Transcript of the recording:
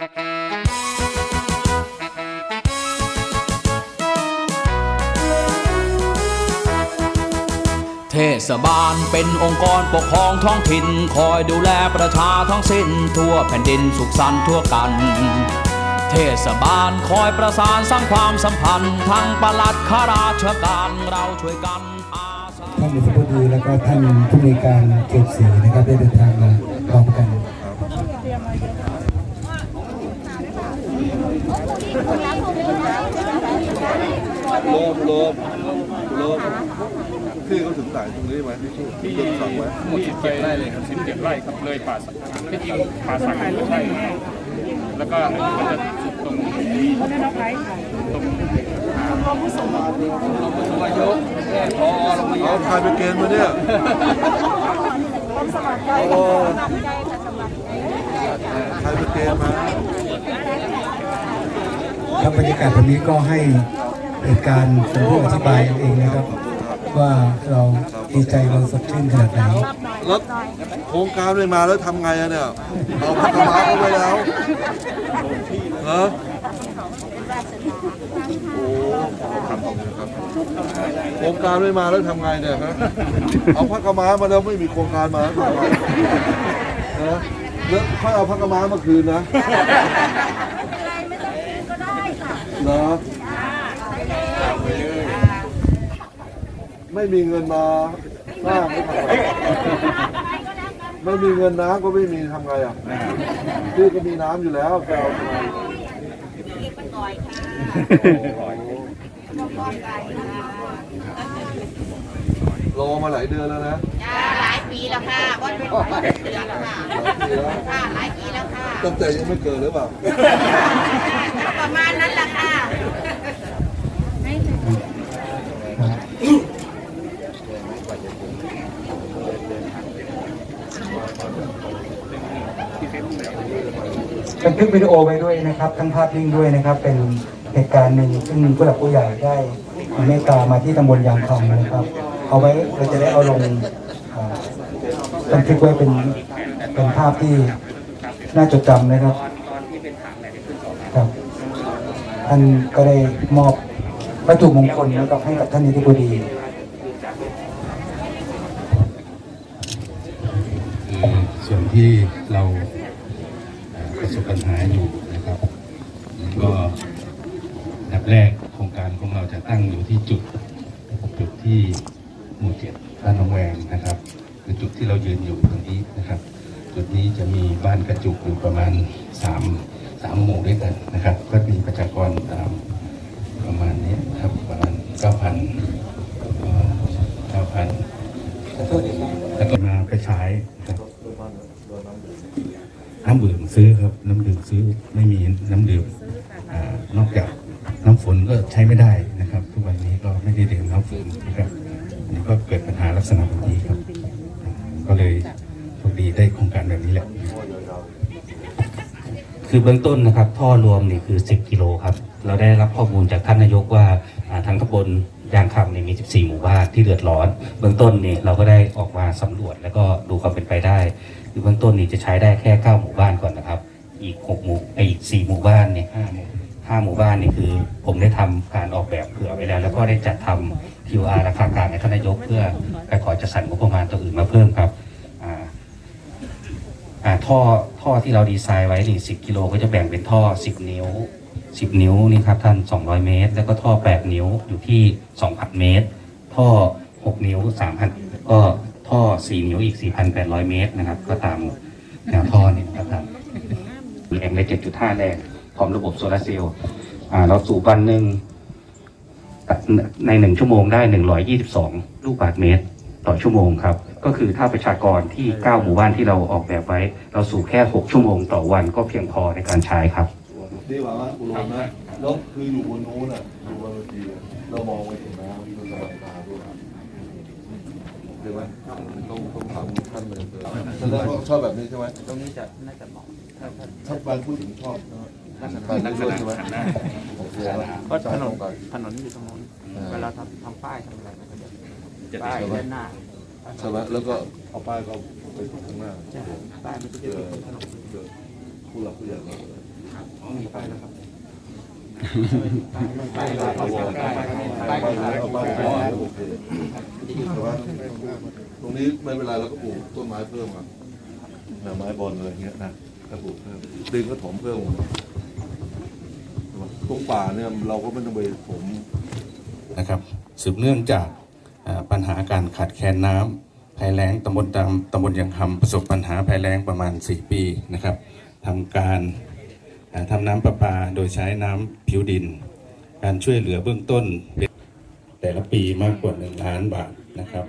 เทศบาลเป็นองค์กรปกครองท้องถิ่น คอยดูแลประชาทั้งสิ้น ทั่วแผ่นดินสุขสันต์ทั่วกัน เทศบาลคอยประสานสร้างความสัมพันธ์ทั้งประหลัดข้าราชการเราช่วยกันอาสาท่านอธิบดีแล้วก็ท่านผู้ในการเขตสีนะครับได้เดินทางมาพร้อมกัน โลบโลบโลบที่เขาถึงไหนตรงนี้ไหมที่ชื่อที่ต้นสังไว้หมดสิบเจ็ดไร่เลยครับสิบเจ็ดไร่ครับเลยป่าสักที่จริงป่าสักไม่ใช่แล้วก็มันจะสุดตรงตรงเอาใครไปเกณฑ์มาเนี่ยโอ้ใครไปเกณฑ์มา ครับบรรยากาศวันนี้ก็ให้เหตุการณ์เป็นผู้อธิบายเองนะครับ ว่าเราดีใจเราสดชื่นขนาดไหนแล้วโครงการไม่มาแล้วทำไงอะเนี่ยเอาพักมาเข้าไปแล้วเหรอโอ้ครับครับโครงการไม่มาแล้วทำไงเนี่ยฮะเอาพักกระมามาแล้วไม่มีโครงการมาแล้วนะแล้วค่อยเอาพักกระมามาคืนนะ เหรอไม่มีเงินมาสร้างไม่ทำไงไม่มีเงินน้ำก็ไม่มีทำไงอะพี่ก็มีน้ำอยู่แล้วแกเอาทำไมรอมาหลายเดือนแล้วนะจ้าหลายปีแล้วค่ะว่าเป็นหลายปีแล้วค่ะหลายปีแล้วค่ะหลายปีแล้วค่ะตั้งแต่ยังไม่เกิดหรือเปล่าก็ประมาณนั้นแหละค่ะ บันทึกวิดีโอไว้ด้วยนะครับ ทั้งภาพนิ่งด้วยนะครับ เป็นเหตุการณ์หนึ่งซึ่งผู้หลักผู้ใหญ่ได้เมตตามาที่ตำบลยางคำนะครับ เอาไว้เราจะได้เอาลงอ่าบันทึกไว้เป็นเป็นภาพที่น่าจดจำนะครับครับท่านก็ได้มอบวัตถุมงคลนะครับให้กับท่านนิติบดี คือส่วน ที่เราประสบปัญหาอยู่นะครับ ก็ดับแรกโครงการของเราจะตั้งอยู่ที่จุดจุดที่หมู่เจ็ดบ้านหนองแวงนะครับ คือจุดที่เรายืนอยู่ตรงนี้นะครับ จุดนี้จะมีบ้านกระจุกอยู่ประมาณสามสามหมู่ด้วยกันนะครับ ก็มีประชากรตามประมาณนี้ครับประมาณเก้าพันเก้าพัน แล้วก็มาไปขายครับน้ำดื่มซื้อครับ น้ำดื่มซื้อไม่มี น้ำดื่มนอกจากน้ำฝนก็ใช้ไม่ได้นะครับ ทุกวันนี้ก็ไม่ได้ดื่มน้ำฝนนะครับอันนี้ก็เกิดปัญหาลักษณะแบบนี้ครับ ก็เลยโชคดีได้โครงการแบบนี้แหละ คือเบื้องต้นนะครับ ท่อรวมนี่คือ 10 กิโลครับ เราได้รับข้อมูลจากท่านนายกว่าอ่าทางตำบลยางคำเนี่ยมี 14 หมู่บ้านที่เดือดร้อน เบื้องต้นนี่เราก็ได้ออกมาสำรวจแล้วก็ดูความเป็นไปได้คือเบื้องต้นนี่จะใช้ได้แค่ 9 หมู่บ้านก่อน นะครับอีก6หมู่ไอ้อีก4หมู่บ้านเนี่ย5หมู่5หมู่บ้านนี่คือ ผมได้ทำการออกแบบเผื่อไว้แล้ว แล้วก็ได้จัดทำ QR ราคากลางให้ท่านนายก เพื่อไปขอจัดสรรงบประมาณตัวอื่นมาเพิ่มครับอ่าอ่าท่อท่อที่เราดีไซน์ไว้นี่10กิโลก็จะแบ่งเป็นท่อ10นิ้ว10นิ้วนี่ครับท่าน200เมตร แล้วก็ท่อ8นิ้วอยู่ที่2,000เมตร ท่อ6นิ้ว3,000ก็ท่อ4นิ้วอีก4,800เมตรนะครับ ก็ตามแนวท่อนี่นะครับท่าน แรงใน 7.5 แรงพร้อมระบบโซลาร์เซลล์เราสูบวันหนึ่งในหนึ่งชั่วโมงได้ 122 ลูกบาศก์เมตร ต่อชั่วโมงครับ ก็คือถ้าประชากรที่ 9 หมู่บ้านที่เราออกแบบไว้ เราสูบแค่ 6 ชั่วโมงต่อวันก็เพียงพอในการใช้ครับดีกว่าว่าอุโมนะแล้วคืออยู่บนนู้นอะอยู่บนเวทีอะเรามองไปเห็นน้ำมันสบายตาด้วย เดี๋ยวไหมต้องต้องทำขั้นเลยแสดงว่าชอบแบบนี้ใช่ไหมตรงนี้จะน่าจะเหมาะถ้าถ้าถ้าบางผู้หญิงชอบนะลักษณะบางลักษผู้ด้วยณะใช่ไหมหันหน้าโอเคแล้วเพราะถนนไปถนนอยู่ตรงนู้นเวลาทำทำป้ายทำอะไรมันก็จะป้ายใช่ไหมด้านหน้าใช่ไหมแล้วก็เอาป้ายก็ไปติดข้างหน้าใช่ป้ายมันก็จะเจอติดบนถนนเจอผู้หลักผู้ใหญ่ก็ตรงนี้ไม่เป็นไรเราก็ปลูกต้นไม้เพิ่มครับนะไม้บอลอะไรเงี้ยนะก็ปลูกเพิ่มดึงก็ถมเพิ่มตรงป่าเนี่ยเราก็ไม่ต้องไปถมนะครับสืบเนื่องจากปัญหาการขาดแคลนน้ำภัยแล้งตำบลตำตำบลยังคำประสบปัญหาภัยแล้งประมาณ 4 ปีนะครับทำการอ่าทำน้ำประปาโดยใช้น้ำผิวดิน การช่วยเหลือเบื้องต้น แต่ละปีมากกว่า 1 ล้านบาทนะครับ